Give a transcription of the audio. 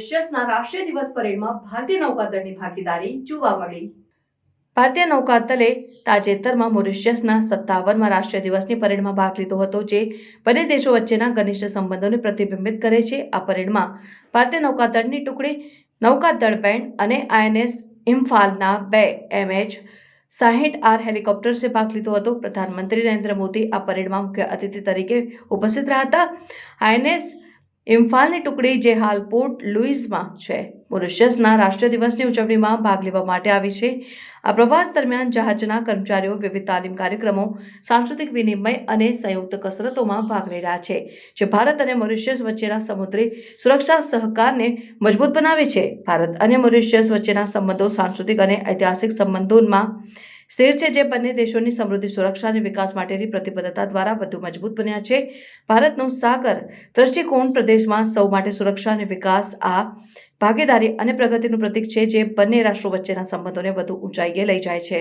મોરિશિયસના રાષ્ટ્રીય દિવસ પરેડમાં ભારતીય નૌકાદળની ભાગીદારી જોવા મળી. ભારતીય નૌકાદળે તાજેતરમાં મોરિશિયસના સત્તાવનમાં રાષ્ટ્રીય દિવસની પરેડમાં ભાગ લીધો હતો, જે બંને દેશો વચ્ચેના ઘનિષ્ઠ સંબંધોને પ્રતિબિંબિત કરે છે. આ પરેડમાં ભારતીય નૌકાદળની ટુકડી, નૌકાદળ બેન્ડ અને આઈએનએસ ઇમ્ફાલના બે એમએચ સાહીઠ આર હેલિકોપ્ટર્સે ભાગ લીધો હતો. પ્રધાનમંત્રી નરેન્દ્ર મોદી આ પરેડમાં મુખ્ય અતિથિ તરીકે ઉપસ્થિત રહ્યા હતા. આઈએનએસ ઇમ્ફાલની ટુકડી જે હાલ પોર્ટ લુઇઝમાં છે. મોરિશિયસના રાષ્ટ્રીય દિવસની ઉજવણીમાં ભાગ લેવા માટે આવી છે. આ પ્રવાસ દરમિયાન જહાજના કર્મચારીઓ વિવિધ તાલીમ કાર્યક્રમો, સાંસ્કૃતિક વિનિમય અને સંયુક્ત કસરતોમાં ભાગ લઈ રહ્યા છે, જે ભારત અને મોરિશિયસ વચ્ચેના સમુદ્રી સુરક્ષા સહકારને મજબૂત બનાવે છે. ભારત અને મોરિશિયસ વચ્ચેના સંબંધો સાંસ્કૃતિક અને ઐતિહાસિક સંબંધોમાં સ્થિર છે જે બંને દેશોની સમૃદ્ધિ, સુરક્ષા અને વિકાસ માટેની પ્રતિબદ્ધતા દ્વારા વધુ મજબૂત બન્યા છે. ભારતનું સાગર દ્રષ્ટિકોણ પ્રદેશમાં સૌ માટે સુરક્ષા અને વિકાસ, આ ભાગીદારી અને પ્રગતિનું પ્રતીક છે જે બંને રાષ્ટ્રો વચ્ચેના સંબંધોને વધુ ઊંચાઈએ લઈ જાય છે.